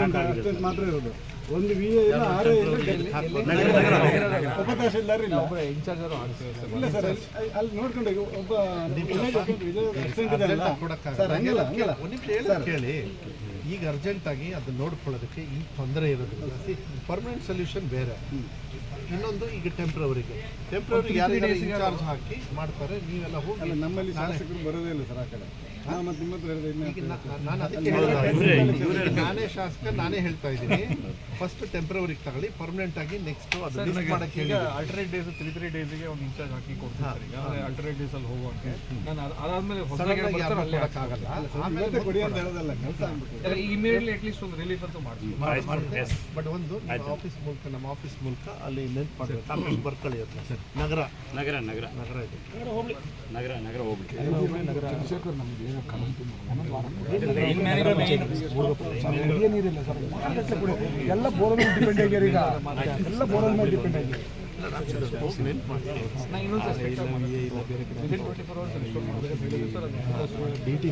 ಅಷ್ಟೊಂದು ಮಾತ್ರ ಇರೋದು. ಒಂದು ವಿ ಎ ಇಲ್ಲ ಆರ್ ಎ ಇಲ್ಲ ಒಬ್ಬ ತಹಶೀಲ್ದಾರ್ ಇಲ್ಲ? ಇಲ್ಲ ಸರ್ ಅಲ್ಲಿ- ನೋಡ್ಕೊಂಡು ಒಬ್ಬ ಸರ್ ಹಂಗಿಲ್ಲ ಹಂಗಿಲ್ಲ ಒಂದು ನಿಮಿಷ ಹೇಳೋದು ಕೇಳಿ. ಈಗ ಅರ್ಜೆಂಟ್ ಆಗಿ ಅದನ್ನ ನೋಡ್ಕೊಳ್ಳೋದಕ್ಕೆ ಈ ತೊಂದರೆ ಇರೋದಿಲ್ಲ. ಪರ್ಮನೆಂಟ್ ಸೊಲ್ಯೂಷನ್ ಬೇರೆ. ಇನ್ನೊಂದು ಈಗ ಟೆಂಪ್ರವರಿಗೆ ಟೆಂಪ್ರವರಿ ಯಾರ್ಯಾರು ಇನ್ಚಾರ್ಜ್ ಹಾಕಿ ಮಾಡ್ತಾರೆ ನೀವೆಲ್ಲ ಹೋಗಿ ನಮ್ಮಲ್ಲಿ ಶಾಸಕರು ಬರೋದೇ ಇಲ್ಲ ಸರ್ ಆ ಕಡೆ. ಮತ್ತೆ ನಿಮ್ಮ ಹತ್ರ ನಾನು ಅದಕ್ಕೆ ನಾನೇ ಶಾಸಕ ನಾನೇ ಹೇಳ್ತಾ ಇದ್ದೀನಿ. ಫಸ್ಟ್ ಟೆಂಪ್ರವರಿಗೆ ತಗೊಳ್ಳಿ ಪರ್ಮನೆಂಟ್ ಆಗಿ ನೆಕ್ಸ್ಟ್ ಅದು ಲಿಸ್ಟ್ ಮಾಡಕ್ಕೆ ಅಲ್ಟರ್ನೇಟ್ ಡೇಸ್ ತ್ರೀ ತ್ರೀ ಡೇಸ್ಗೆ ಒಂದು ಇನ್ಚಾರ್ಜ್ ಹಾಕಿ ಕೊಡ್ತಾರೆ ಈಗ ಅಲ್ಟರ್ನೇಟ್ ಡೇಸ್ ಅಲ್ಲಿ ಹೋಗೋಕೆ ನಾನು ಅದ್- ಅದಾದ್ಮೇಲೆ ಹೊಸ ಸಡನ್ ಆಗಿ ಯಾರು ಬರ್ತಾರೆ ಅಲ್ಲೇ ಕೊಡಿ ಅಂತ ಹೇಳೋದಲ್ಲ ಕೆಲಸ ಆಗ್ಬಿಟ್ಟು ಇಮಿಡಿಯೇಟ್ಲಿ ಅಟ್ಲೀಸ್ಟ್ ಒಂದು ರಿಲೀಫ್ ಅಂತೂ ಮಾಡ್ತೀವಿ. ಬಟ್ ಒಂದು ನಿಮ್ಮ ಆಫೀಸ್ ಮೂಲಕ ನಮ್ಮ ಆಫೀಸ್ ಮೂಲಕ ಅಲ್ಲಿ ನೆನ್ಪು ಮಾಡಬೇಕು? ಸಾಕಷ್ಟು ಬರ್ಕೊಳ್ಳಿ ಅಂತ ನಗರ. ನಗರ ನಗರ. ನಗರ ಇದೆ. ನಗರ ನಗರ ಸರ್ ಎಲ್ಲ ಬೋರಲ್ ಡಿಪೆಂಡ್ ಆಗ್ಯಾರ ಈಗ. ಎಲ್ಲ ಬೋರಲ್ ಮೇಲೆ ಡಿಪೆಂಡ್ ಆಗ್ಯಾರ ಹೋಗಿ ನೆನ್ಪು ನಾ ಇನ್ನೊಂದು ಎಕ್ಸ್ಪೆಕ್ಟ್ ಮಾಡ್ತೀನಿ ವಿದಿನ್ ಅವರ್ಸ್ ರಿಸ್ಟೋರ್ ಮಾಡಬೇಕು. ಅಂತ ಹೇಳಿದ್ರು ಸರ್ ಡಿ ಟಿ